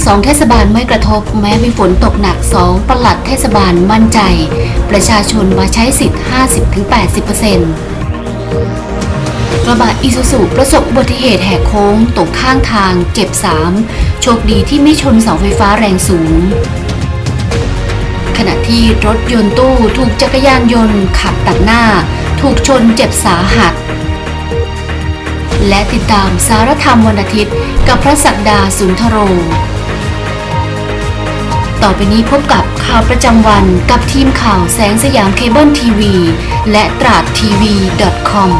งสองเทศบาลไม่กระทบแม้มีฝนตกหนักสองปลัดเทศบาลมั่นใจ ประชาชนมาใช้สิทธิ์ 50-80%กระบะอีซูซูประสบอุบัติเหตุแหกโค้งตกข้างทางเจ็บ 3 โชคดีที่ไม่ชนเสาไฟฟ้าแรงสูง ขณะที่รถยนต์ตู้ถูกจักรยานยนต์ขับตัดหน้า ถูกชนเจ็บสาหัสและติดตามสารธรรมวันอาทิตย์ กับพระศักดาสุนทโร ต่อไปนี้พบกับข่าวประจำวันกับทีมข่าวแสงสยามเคเบิลทีวี และตราดทีวี .com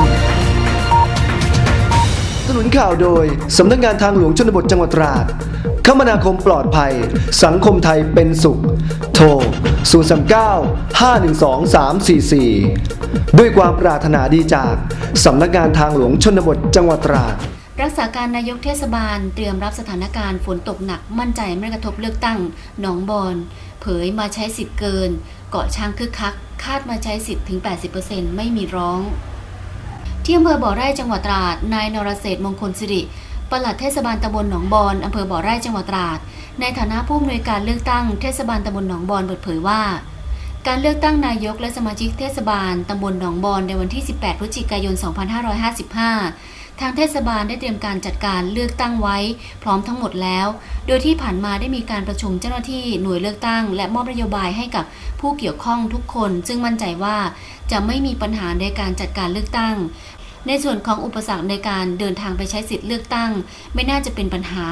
สนุนข่าวโดย สำนักงานทางหลวงชนบทจังหวัดตราด คมนาคมปลอดภัย สังคมไทยเป็นสุข โทร 039 512 344 ด้วยความปรารถนาดีจาก สำนักงานทางหลวงชนบทจังหวัดตราด รักษาการนายกเทศบาลเตรียมรับสถานการณ์ฝนตกหนักมั่นใจไม่กระทบเลือกตั้งหนองบอนเผยมาใช้สิทธิ์เกิน เกาะช้างคึกคัก คาดมาใช้สิทธิ์ถึง 80%ไม่มีร้อง ที่อำเภอบ่อไร่จังหวัดตราดนายนรเศรษฐมงคลสิริปลัดเทศบาลตำบลหนองบอนอำเภอบ่อไร่จังหวัดตราด ในฐานะผู้อำนวยการเลือกตั้งเทศบาลตำบลหนองบอนเปิดเผยว่า การเลือกตั้งนายกและสมาชิกเทศบาลตำบลหนองบอนในวันที่ 18 พฤศจิกายน 2555 ทางเทศบาลได้เตรียมการจัดการเลือกตั้งไว้ พร้อมทั้งหมดแล้ว โดยที่ผ่านมาได้มีการประชุมเจ้าหน้าที่หน่วยเลือกตั้ง และมอบนโยบายให้กับผู้เกี่ยวข้องทุกคน ซึ่งมั่นใจว่าจะไม่มีปัญหาในการจัดการเลือกตั้งในส่วนของอุปสรรคในการเดินทางไปใช้สิทธิ์เลือกตั้ง ไม่น่าจะเป็นปัญหา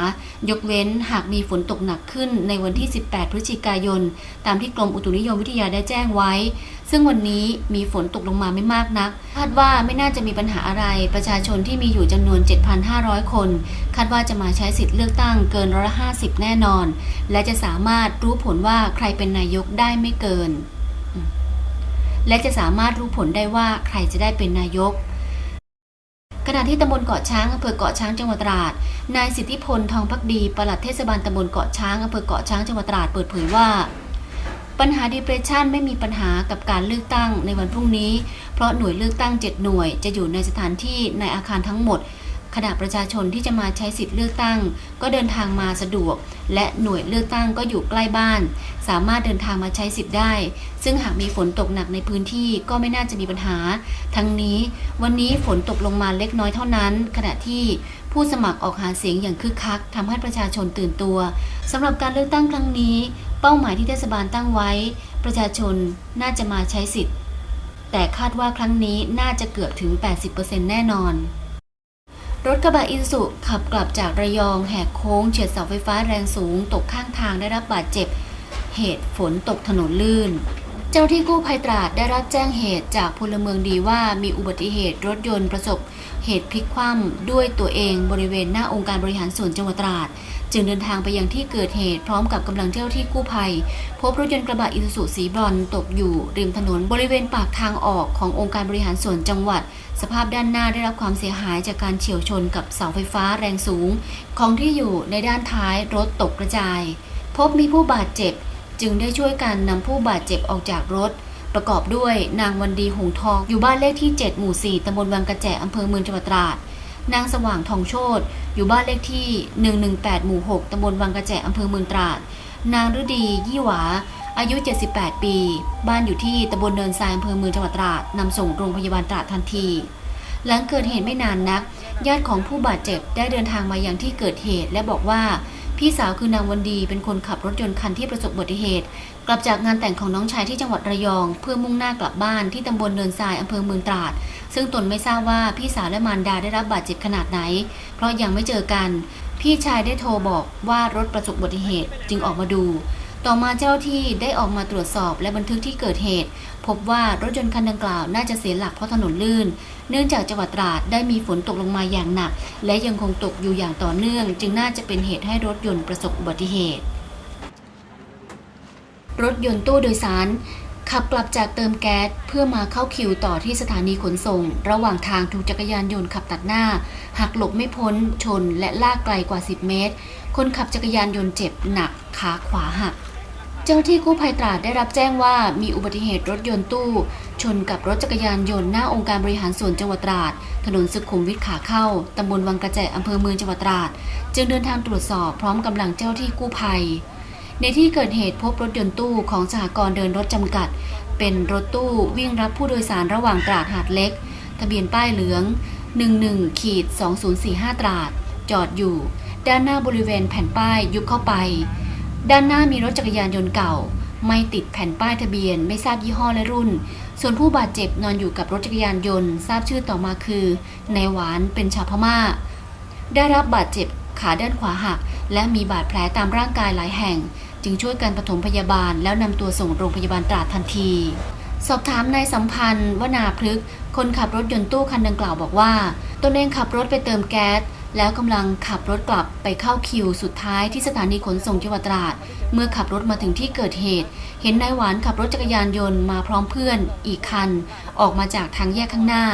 ยกเว้นหากมีฝนตกหนักขึ้นในวันที่ 18 พฤศจิกายน ตามที่กรมอุตุนิยมวิทยาได้แจ้งไว้ ซึ่งวันนี้มีฝนตกลงมาไม่มากนัก คาดว่าไม่น่าจะมีปัญหาอะไร ประชาชนที่มีอยู่จำนวน 7,500 คน คาดว่าจะมาใช้สิทธิ์เลือกตั้งเกินร้อยละ50 แน่นอน และจะสามารถรู้ผลว่าใครเป็นนายกได้ไม่เกิน และจะสามารถรู้ผลได้ว่าใครจะได้เป็นนายกขณะที่ตำบลเกาะช้างอำเภอเกาะช้างจังหวัดตราด นายสิทธิพลทองพักดีปลัดเทศบาลตำบลเกาะช้างอำเภอเกาะช้างจังหวัดตราดเปิดเผยว่า ปัญหาดีเพรสชันไม่มีปัญหากับการเลือกตั้งในวันพรุ่งนี้ เพราะหน่วยเลือกตั้ง 7 หน่วย จะอยู่ในสถานที่ในอาคารทั้งหมดขณะประชาชนที่จะมาใช้สิทธิ์เลือกตั้ง ก็เดินทางมาสะดวก และหน่วยเลือกตั้งก็อยู่ใกล้บ้าน สามารถเดินทางมาใช้สิทธิ์ได้ ซึ่งหากมีฝนตกหนักในพื้นที่ก็ไม่น่าจะมีปัญหา ทั้งนี้ วันนี้ฝนตกลงมาเล็กน้อยเท่านั้น ขณะที่ผู้สมัครออกหาเสียงอย่างคึกคักทำให้ประชาชนตื่นตัวสำหรับการเลือกตั้งครั้งนี้ เป้าหมายที่เทศบาลตั้งไว้ ประชาชนน่าจะมาใช้สิทธิ์ แต่คาดว่าครั้งนี้น่าจะเกือบถึง 80%แน่นอน รถกระบะอินสุขับกลับจากระยองแหกโค้งเฉียดเสาไฟฟ้าแรงสูง ตกข้างทางได้รับบาดเจ็บ เหตุฝนตกถนนลื่น เจ้าที่กู้ภัยตราดได้รับแจ้งเหตุจากพลเมืองดีว่ามีอุบัติเหตุรถยนต์ประสบ เหตุพลิกคว่ำด้วยตัวเองบริเวณหน้าองค์การบริหารส่วนจังหวัดตราด จึงเดินทางไปยังที่เกิดเหตุพร้อมกับกำลังเจ้าที่กู้ภัย พบรถยนต์กระบะอิซูซุสีบรอนตกอยู่ ริมถนนบริเวณปากทางออกขององค์การบริหารส่วนจังหวัด สภาพด้านหน้าได้รับความเสียหายจากการเฉียวชนกับเสาไฟฟ้าแรงสูง ของที่อยู่ในด้านท้ายรถตกกระจาย พบมีผู้บาดเจ็บ จึงได้ช่วยกันนำผู้บาดเจ็บออกจากรถประกอบด้วยนางวันดีหงทองอยู่บ้านเลขที่ 7 หมู่ 4ตำบลวังกระแจอำเภอเมืองจังหวัดตราด นางสว่างทองโชตอยู่บ้านเลขที่ 118 หมู่ 6ตำบลวังกระแจอำเภอเมืองตราด นางฤดียี่หวา อายุ 78 ปี บ้านอยู่ที่ตำบลเนินทรายอำเภอเมืองจังหวัดตราดนำส่งโรงพยาบาลตราดทันที หลังเกิดเหตุไม่นานนัก ญาติของผู้บาดเจ็บได้เดินทางมายังที่เกิดเหตุและบอกว่า พี่สาวคือนางวันดีเป็นคนขับรถยนต์คันที่ประสบอุบัติเหตุ กลับจากงานแต่งของน้องชายที่จังหวัดระยอง เพื่อมุ่งหน้ากลับบ้านที่ตำบลเนินทรายอำเภอเมืองตราด ซึ่งตนไม่ทราบว่าพี่สาวและมารดาได้รับบาดเจ็บขนาดไหน เพราะยังไม่เจอกัน พี่ชายได้โทรบอกว่ารถประสบอุบัติเหตุจึงออกมาดู ต่อมาเจ้าที่ได้ออกมาตรวจสอบและบันทึกที่เกิดเหตุ พบว่ารถยนต์คันดังกล่าวน่าจะเสียหลักเพราะถนนลื่น เนื่องจากจังหวัดตราดได้มีฝนตกลงมาอย่างหนัก และยังคงตกอยู่อย่างต่อเนื่อง จึงน่าจะเป็นเหตุให้รถยนต์ประสบอุบัติเหตุ รถยนต์ตู้โดยสารขับกลับจากเติมแก๊สเพื่อมาเข้าคิวต่อที่สถานีขนส่ง ระหว่างทางถูกจักรยานยนต์ขับตัดหน้า หักหลบไม่พ้น ชนและลากไกลกว่า 10 เมตร คนขับจักรยานยนต์เจ็บหนักขาขวาหัก จ้าหน้าที่กู้ภัยตราดได้รับแจ้งว่ามีอุบัติเหตุรถยนต์ตู้ ชนกับรถจักรยานยนต์หน้าองค์การบริหารส่วนจังหวัดตราด ถนนสุขุมวิทขาเข้า ตำบลวังกระแจอำเภอเมืองจังหวัดตราด จึงเดินทางตรวจสอบพร้อมกำลังเจ้าหน้าที่กู้ภัย ในที่เกิดเหตุพบรถยนต์ตู้ของสหกรณ์เดินรถจำกัด เป็นรถตู้วิ่งรับผู้โดยสารระหว่างตราดหาดเล็ก ทะเบียนป้ายเหลือง 11ขีด2045 ตราด จอดอยู่ ด้านหน้าบริเวณแผ่นป้ายยุบเข้าไป ด้านหน้ามีรถจักรยานยนต์เก่า ไม่ติดแผ่นป้ายทะเบียน ไม่ทราบยี่ห้อและรุ่น ส่วนผู้บาดเจ็บนอนอยู่กับรถจักรยานยนต์ ทราบชื่อต่อมาคือนายหวานเป็นชาวพม่า ได้รับบาดเจ็บขาด้านขวาหัก และมีบาดแผลตามร่างกายหลายแห่ง จึงช่วยกันปฐมพยาบาล แล้วนำตัวส่งโรงพยาบาลตราดทันที สอบถามนายสัมพันธ์วนาพฤกษ์คนขับรถยนต์ตู้คันดังกล่าวบอกว่าตนเองขับรถไปเติมแก๊ส แล้วกำลังขับรถกลับไปเข้าคิวสุดท้ายที่สถานีขนส่งจังหวัดตราด เมื่อขับรถมาถึงที่เกิดเหตุ เห็นนายหวานขับรถจักรยานยนต์มาพร้อมเพื่อนอีกคัน ออกมาจากทางแยกข้างหน้า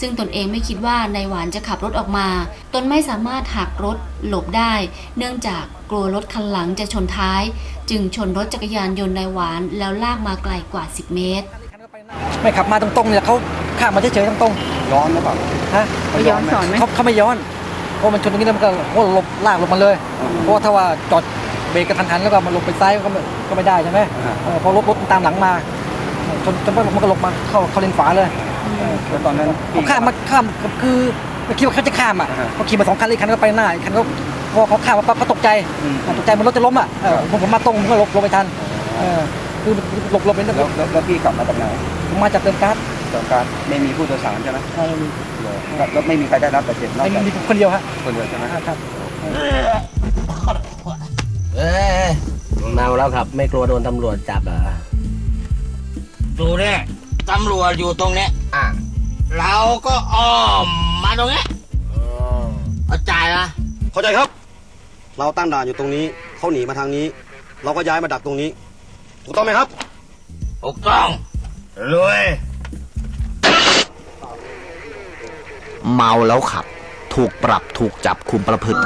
ซึ่งตนเองไม่คิดว่านายหวานจะขับรถออกมา ตนไม่สามารถหักรถหลบได้ เนื่องจากกลัวรถคันหลังจะชนท้าย จึงชนรถจักรยานยนต์นายหวานแล้วลากมาไกลกว่า 10 เมตร ไม่ขับมาตรงๆเนี่ยเขาข้ามมาเฉยๆตรงย้อนหรือเปล่าๆฮะเขาย้อนสอนไหม เขาเขาไม่ย้อนเพ ราะมันชนตรงนี้แล้วมันก็โอ้หลบลากลงมาเลย เพราะว่าถ้าว่าจอดเบรกกระทันหันแล้วก็มันลงไปซ้ายก็ไม่ก็ไม่ได้ใช่ไหมอ่า เออพอรถรถมันตามหลังมาชนจนมันก็ลงมาเข้าเข้าเลนขวาเลยเออแล้วตอนนั้นเขาข้ามมาข้ามคือไม่คิดว่าเขาจะข้ามอะอ่าฮะเขาขี่มาสองคันเลยคันก็ไปหน้าอีกคันก็พอเขาข้ามมาปั๊บเขาตกใจอืมอะตกใจมันรถจะล้มอะเออผมผมมาตรงผมก็หลบหลบไปทันเออคือหลบหลบไปนิดแล้วแล้วแล้วพี่ขับมาจากไหนผมมาจากเติมก๊าซจากการไม่มีผู้โดยสารใช่ไหมเอ อแล้วแล้วไม่มีใครได้รับบาดเจ็บนอกไม่จากมีคนเดียวฮะคนเดียวใช่ไหมครับเอ้ยเมาแล้วครับ ไม่กลัวโดนตำรวจจับเหรอดูเนี่ยตำรวจอยู่ตรงเนี้ยอะเราก็อ้อมมาตรงเนี้ยเข้าใจนะเข้าใจครับ เราตั้งด่านอยู่ตรงนี้เขาหนีมาทางนี้ เราก็ย้ายมาดักตรงนี้ ถูกต้องไหมครับถูกต้องรวย เมาแล้วขับ ถูกปรับถูกจับคุมประพฤติ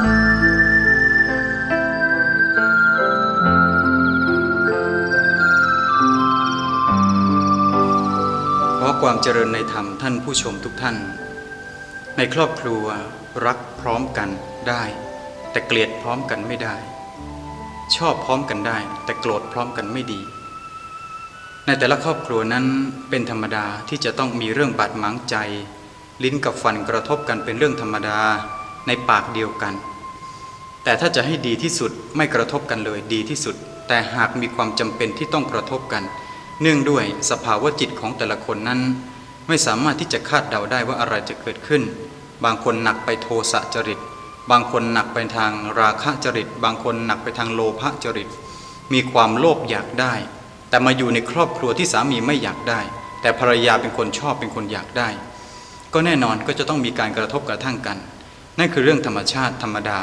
ขอความเจริญในธรรมท่านผู้ชมทุกท่าน ในครอบครัวรักพร้อมกันได้ แต่เกลียดพร้อมกันไม่ได้ ชอบพร้อมกันได้ แต่โกรธพร้อมกันไม่ดีในแต่ละครอบครัวนั้นเป็นธรรมดาที่จะต้องมีเรื่องบาดหมางใจ ลิ้นกับฟันกระทบกันเป็นเรื่องธรรมดาในปากเดียวกัน แต่ถ้าจะให้ดีที่สุดไม่กระทบกันเลยดีที่สุด แต่หากมีความจำเป็นที่ต้องกระทบกัน เนื่องด้วยสภาวะจิตของแต่ละคนนั้น ไม่สามารถที่จะคาดเดาได้ว่าอะไรจะเกิดขึ้น บางคนหนักไปโทสะจริต บางคนหนักไปทางราคะจริต บางคนหนักไปทางโลภะจริต มีความโลภอยากได้ แต่มาอยู่ในครอบครัวที่สามีไม่อยากได้ แต่ภรรยาเป็นคนชอบเป็นคนอยากได้ ก็แน่นอนก็จะต้องมีการกระทบกระทั่งกัน นั่นคือเรื่องธรรมชาติธรรมดา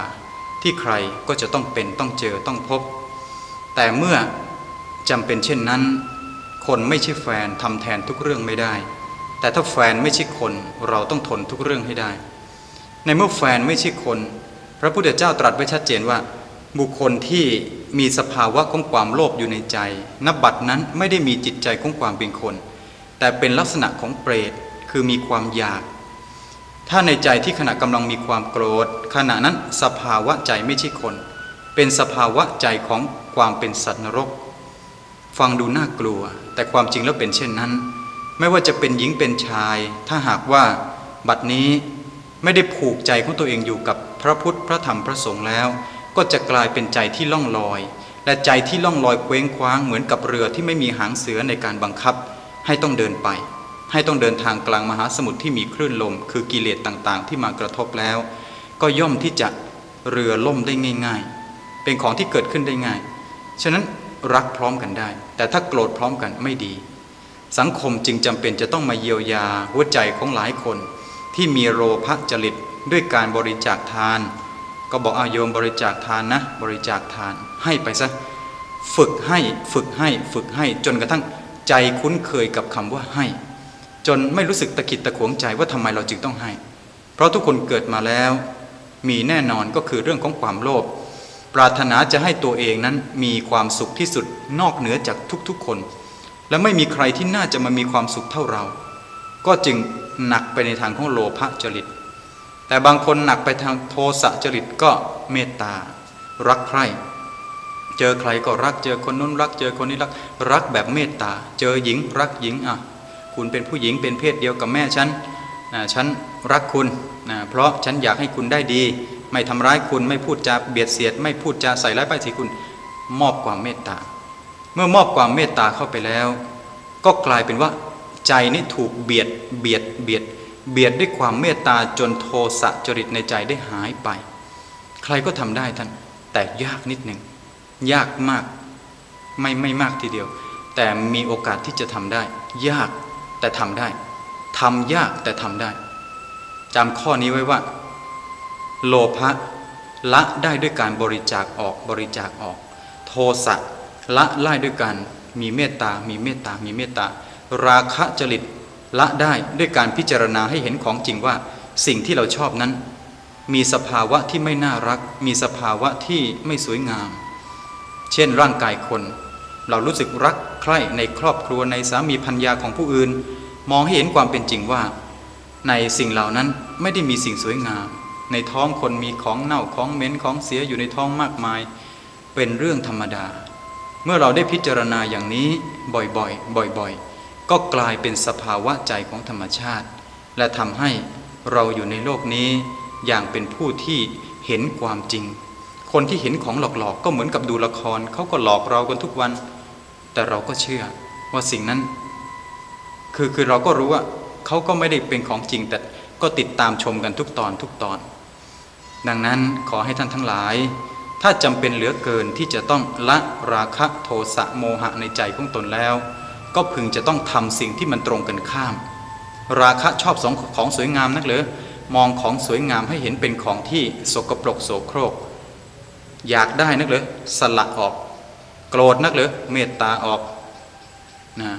ที่ใครก็จะต้องเป็นต้องเจอต้องพบ แต่เมื่อจำเป็นเช่นนั้น คนไม่ใช่แฟนทำแทนทุกเรื่องไม่ได้ แต่ถ้าแฟนไม่ใช่คนเราต้องทนทุกเรื่องให้ได้ ในเมื่อแฟนไม่ใช่คน พระพุทธเจ้าตรัสไว้ชัดเจนว่า บุคคลที่มีสภาวะของความโลภอยู่ในใจนบบัตรนั้นไม่ได้มีจิตใจของความเป็นคน แต่เป็นลักษณะของเปรต คือมีความอยาก ถ้าในใจที่ขณะกำลังมีความโกรธ ขณะนั้นสภาวะใจไม่ใช่คน เป็นสภาวะใจของความเป็นสัตว์นรก ฟังดูน่ากลัว แต่ความจริงแล้วเป็นเช่นนั้น ไม่ว่าจะเป็นหญิงเป็นชาย ถ้าหากว่าบัดนี้ไม่ได้ผูกใจของตัวเองอยู่กับพระพุทธพระธรรมพระสงฆ์แล้ว ก็จะกลายเป็นใจที่ล่องลอย และใจที่ล่องลอยเคว้งคว้างเหมือนกับเรือที่ไม่มีหางเสือในการบังคับ ให้ต้องเดินไป ให้ต้องเดินทางกลางมหาสมุทรที่มีคลื่นลม คือกิเลสต่างๆ ที่มากระทบแล้ว ก็ย่อมที่จะเรือล่มได้ง่าย ๆ เป็นของที่เกิดขึ้นได้ง่าย ฉะนั้นรักพร้อมกันได้ แต่ถ้าโกรธพร้อมกันไม่ดี สังคมจึงจำเป็นจะต้องมาเยียวยาหัวใจของหลายคน ที่มีโลภจริตด้วยการบริจาคทาน ก็บอกอาโยมบริจาคทานนะ บริจาคทานให้ไปซะฝึกให้ฝึกให้ฝึกให้จนกระทั่งใจคุ้นเคยกับคำว่าให้ จนไม่รู้สึกตะกิดตะขวงใจว่าทำไมเราจึงต้องให้ เพราะทุกคนเกิดมาแล้ว มีแน่นอนก็คือเรื่องของความโลภปรารถนาจะให้ตัวเองนั้นมีความสุขที่สุดนอกเหนือจากทุกๆคน และไม่มีใครที่น่าจะมามีความสุขเท่าเรา ก็จึงหนักไปในทางของโลภะจริต แต่บางคนหนักไปทางโทสะจริตก็เมตตา รักใคร่เจอใครก็รักเจอคนนู้นรัก เจอคนนี้รัก รักแบบเมตตา เจอหญิงรักหญิงอะ คุณเป็นผู้หญิงเป็นเพศเดียวกับแม่ฉันฉันรักคุณนะเพราะฉันอยากให้คุณได้ดี ไม่ทำร้ายคุณไม่พูดจาเบียดเสียด ไม่พูดจาใส่ร้ายป้ายสีคุณมอบความเมตตา เมื่อมอบความเมตตาเข้าไปแล้ว ก็กลายเป็นว่าใจนี่ถูกเบียดเบียดเบียดเบียดด้วยความเมตตาจนโทสะจริตในใจได้หายไป ใครก็ทำได้ท่านแต่ยากนิดหนึ่งยากมากไม่ไม่มากทีเดียว แต่มีโอกาสที่จะทำได้ ยาก แต่ทำได้ทำยากแต่ทำได้จำข้อนี้ไว้ว่า โลภะละได้ด้วยการบริจาคออกบริจาคออก โทสะละไล่ด้วยการมีเมตตา มีเมตตา มีเมตตา ราคะจริตละได้ด้วยการพิจารณาให้เห็นของจริงว่า สิ่งที่เราชอบนั้น มีสภาวะที่ไม่น่ารัก มีสภาวะที่ไม่สวยงาม เช่นร่างกายคน เรารู้สึกรักใคร่ในครอบครัวในสามีพัญญาของผู้อื่น มองให้เห็นความเป็นจริงว่า ในสิ่งเหล่านั้นไม่ได้มีสิ่งสวยงาม ในท้องคนมีของเน่าของเหม็นของเสียอยู่ในท้องมากมาย เป็นเรื่องธรรมดา เมื่อเราได้พิจารณาอย่างนี้บ่อยๆ บ่อยๆ ก็กลายเป็นสภาวะใจของธรรมชาติ และทำให้เราอยู่ในโลกนี้อย่างเป็นผู้ที่เห็นความจริง คนที่เห็นของหลอกๆ ก็เหมือนกับดูละครเขาก็หลอกเรากันทุกวัน แต่เราก็เชื่อว่าสิ่งนั้น คือคือเราก็รู้ว่าเขาก็ไม่ได้เป็นของจริง แต่ก็ติดตามชมกันทุกตอนทุกตอน ดังนั้นขอให้ท่านทั้งหลาย ถ้าจำเป็นเหลือเกินที่จะต้องละราคะโทสะโมหะในใจของตนแล้ว ก็พึงจะต้องทำสิ่งที่มันตรงกันข้าม ราคะชอบสองของสวยงามนักเหรือมองของสวยงามให้เห็นเป็นของที่สกปรกโสโครก อยากได้นักเหรือสละออก โกรธนักเหรือเมตตาออกนะ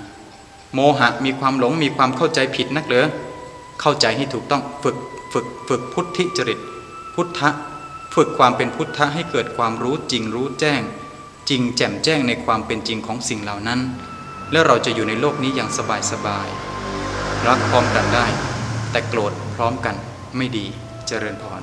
โมหะมีความหลงมีความเข้าใจผิดนักเหรือเข้าใจให้ถูกต้องฝึกฝึกฝึกพุทธิจริต พุทธะฝึกความเป็นพุทธะให้เกิดความรู้จริงรู้แจ้ง จริงแจ่มแจ้งในความเป็นจริงของสิ่งเหล่านั้น แล้วเราจะอยู่ในโลกนี้อย่างสบายสบายๆรักพร้อมกันได้ แต่โกรธพร้อมกันไม่ดีเจริญพร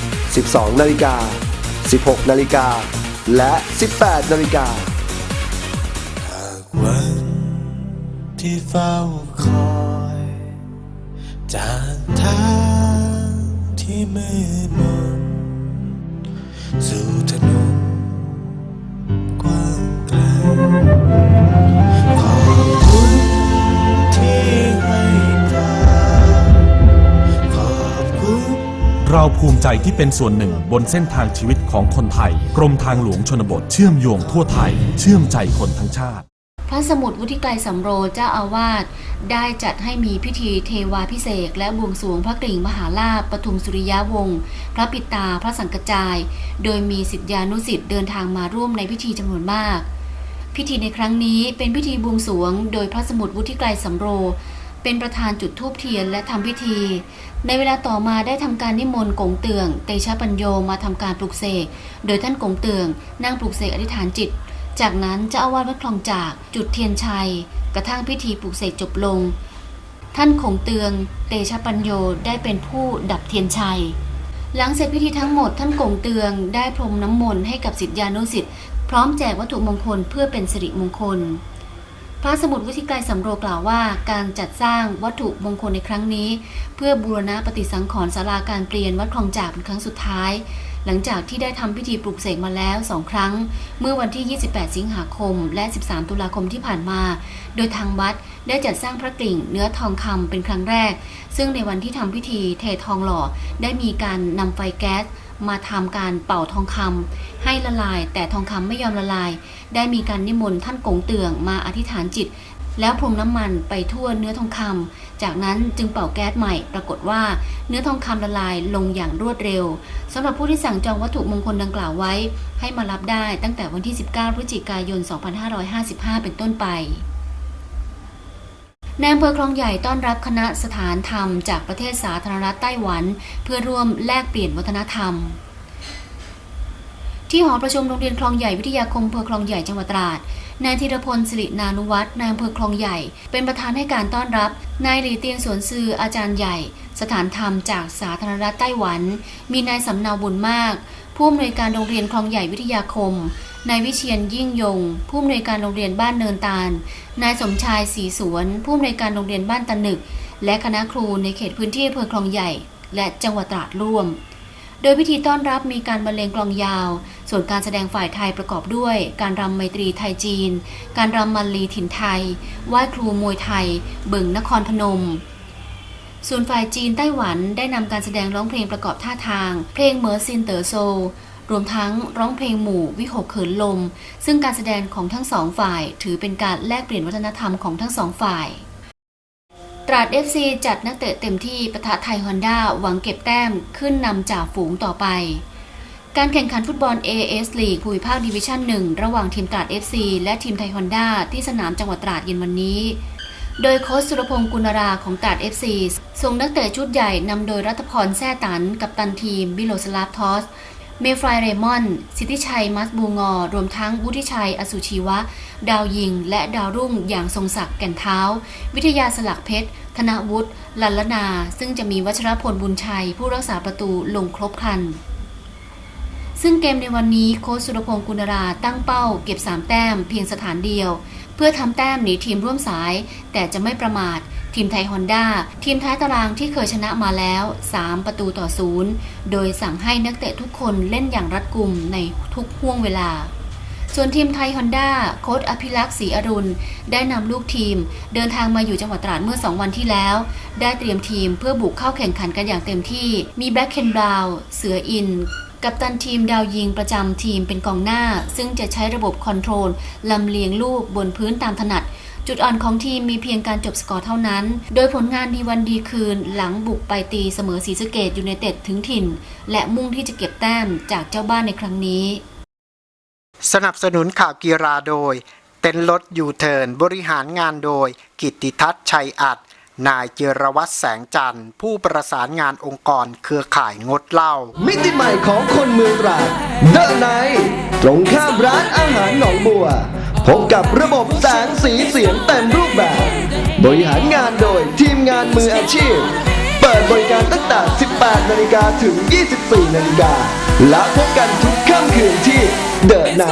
12 นาฬิกา 16 นาฬิกา และ 18 นาฬิกาหากวันที่เฝ้าคอยจากทางที่มืดมนสู่ถนน เราภูมิใจที่เป็นส่วนหนึ่งบนเส้นทางชีวิตของคนไทย กรมทางหลวงชนบทเชื่อมโยงทั่วไทย เชื่อมใจคนทั้งชาติ พระสมุทรวุฒิไกรสำโรเจ้าอาวาสได้จัดให้มีพิธีเทวาพิเศษและบวงสรวงพระกริ่งมหาลาภปทุมสุริยะวงศ์พระปิตาพระสังกจาย โดยมีสิทธิานุสิทธิ์เดินทางมาร่วมในพิธีจำนวนมากพิธีในครั้งนี้เป็นพิธีบวงสรวง โดยพระสมุทรวุฒิไกรสำโร เป็นประธานจุดธูปเทียนและทำพิธี ในเวลาต่อมาได้ทำการนิมนต์กงเตือง เตชะปัญโยมาทำการปลุกเสก โดยท่านกงเตืองนั่งปลุกเสกอธิษฐานจิต จากนั้นเจ้าอาวาสวัดคลองจากจุดเทียนชัย กระทั่งพิธีปลูกเสกจบลง ท่านคงเตือง เตชะปัญโยได้เป็นผู้ดับเทียนชัย หลังเสร็จพิธีทั้งหมดท่านกงเตืองได้พรมน้ำมนต์ให้กับสิทธิานุสิทธิ์พร้อมแจกวัตถุมงคลเพื่อเป็นสิริมงคล พระสมุดวิธิไกรสำโรกล่าวว่า การจัดสร้างวัตถุมงคลในครั้งนี้ เพื่อบูรณะปฏิสังขรณ์ศาลาการเปลี่ยนวัดคลองจากเป็นครั้งสุดท้าย หลังจากที่ได้ทำพิธีปลุกเสกมาแล้วสองครั้ง เมื่อวันที่ 28 สิงหาคม และ 13 ตุลาคมที่ผ่านมา โดยทางวัดได้จัดสร้างพระกริ่งเนื้อทองคำเป็นครั้งแรก ซึ่งในวันที่ทำพิธีเททองหล่อได้มีการนำไฟแก๊สมาทำการเป่าทองคำให้ละลาย แต่ทองคำไม่ยอมละลาย ได้มีการนิมนต์ท่านกงเตืองมาอธิษฐานจิต แล้วพรมน้ำมันไปทั่วเนื้อทองคำจากนั้นจึงเป่าแก๊สใหม่ ปรากฏว่าเนื้อทองคำละลายลงอย่างรวดเร็วสำหรับผู้ที่สั่งจองวัตถุมงคลดังกล่าวไว้ ให้มารับได้ตั้งแต่วันที่ 19 พฤศจิกายน 2555 เป็นต้นไปในอำเภอคลองใหญ่ต้อนรับคณะสถานธรรมจากประเทศสาธารณรัฐไต้หวัน เพื่อร่วมแลกเปลี่ยนวัฒนธรรม ที่หอประชุมโรงเรียนคลองใหญ่วิทยาคมอำเภอคลองใหญ่จังหวัดตราด นายธีรพลสิรินานุวัฒน์นายอำเภอคลองใหญ่ เป็นประธานให้การต้อนรับ นายหลีเตียงสวนซืออาจารย์ใหญ่ สถานธรรมจากสาธารณรัฐไต้หวัน มีนายสำเนาบุญมาก ผู้อำนวยการโรงเรียนคลองใหญ่วิทยาคม นายวิเชียนยิ่งยง ผู้อำนวยการโรงเรียนบ้านเนินตาล นายสมชายศรีสวน ผู้อำนวยการโรงเรียนบ้านตะหนึก และคณะครูในเขตพื้นที่อำเภอคลองใหญ่ และจังหวัดตราดร่วม โดยพิธีต้อนรับมีการบรรเลงกลองยาว ส่วนการแสดงฝ่ายไทยประกอบด้วย การรำไมตรีไทยจีน การรำมันลีถิ่นไทย ไหว้ครูมวยไทย เบิ่งนครพนม ส่วนฝ่ายจีนไต้หวันได้นำการแสดงร้องเพลงประกอบท่าทาง เพลงเหมอซินเตอร์โซ รวมทั้งร้องเพลงหมู่วิหกเขินลม ซึ่งการแสดงของทั้งสองฝ่าย ถือเป็นการแลกเปลี่ยนวัฒนธรรมของทั้งสองฝ่ายตราด FC จัดนักเตะเต็มที่ปะทะไทยฮอนด้าหวังเก็บแต้มขึ้นนำจ่าฝูงต่อไป การแข่งขันฟุตบอล AS League ภูมิภาคดิวิชั่น 1 ระหว่างทีมตราด FC และทีมไทยฮอนด้าที่สนามจังหวัดตราดเย็นวันนี้ โดยโค้ชสุรพงศ์กุณราของตราด FC ส่งนักเตะชุดใหญ่นำโดยรัตพรแซ่ตัน กับตันทีม บิโลสลาฟทอส เมฟรายเรมอน สิทธิชัย มัสบูงอ รวมทั้งวุฒิชัย อสุชีวะ ดาวยิง และดาวรุ่งอย่างทรงศักดิ์แก่นเท้า วิทยาสลักเพชร ธนวุฒิลัลนา ซึ่งจะมีวัชรพลบุญชัย ผู้รักษาประตูลงครบครัน ซึ่งเกมในวันนี้โค้ชสุรพงศ์กุณราตั้งเป้าเก็บ 3 แต้มเพียงสถานเดียว เพื่อทำแต้มหนีทีมร่วมสาย แต่จะไม่ประมาท ทีมไทยฮอนด้าทีมท้ายตารางที่เคยชนะมาแล้ว 3 ประตูต่อศูนย์โดยสั่งให้นักเตะทุกคนเล่นอย่างรัดกุมในทุกห่วงเวลาส่วนทีมไทยฮอนด้าโค้ชอภิลักษ์ศรีอรุณ ได้นำลูกทีม เดินทางมาอยู่จังหวัดตราดเมื่อ 2 วันที่แล้ว ได้เตรียมทีมเพื่อบุกเข้าแข่งขันกันอย่างเต็มที่ มีแบ็คเคนบราวเสืออิน กับตันทีมดาวยิงประจำทีมเป็นกองหน้า ซึ่งจะใช้ระบบคอนโทรลลำเลียงลูกบนพื้นตามถนัด จุดอ่อนของทีมมีเพียงการจบสกอร์เท่านั้น โดยผลงานดีวันดีคืนหลังบุกไปตีเสมอศรีสะเกดยูไนเต็ดถึงถิ่น และมุ่งที่จะเก็บแต้มจากเจ้าบ้านในครั้งนี้ สนับสนุนข่าวกีฬาโดย เต็นท์รถยูเทิร์นบริหารงานโดย กิตติทัศน์ชัยอัด นายเจรวัตรแสงจันทร์ ผู้ประสานงานองค์กรเครือข่ายงดเหล้า มิติใหม่ของคนเมืองตราดเดอะไนตรงข้ามร้านอาหารหนองบัว พบกับระบบแสงสีเสียงเต็มรูปแบบ บริหารงานโดยทีมงานมืออาชีพ เปิดบริการตั้งแต่ 18 นาฬิกาถึง 24 นาฬิกาและพบกันทุกค่ำคืนที่เดอะไน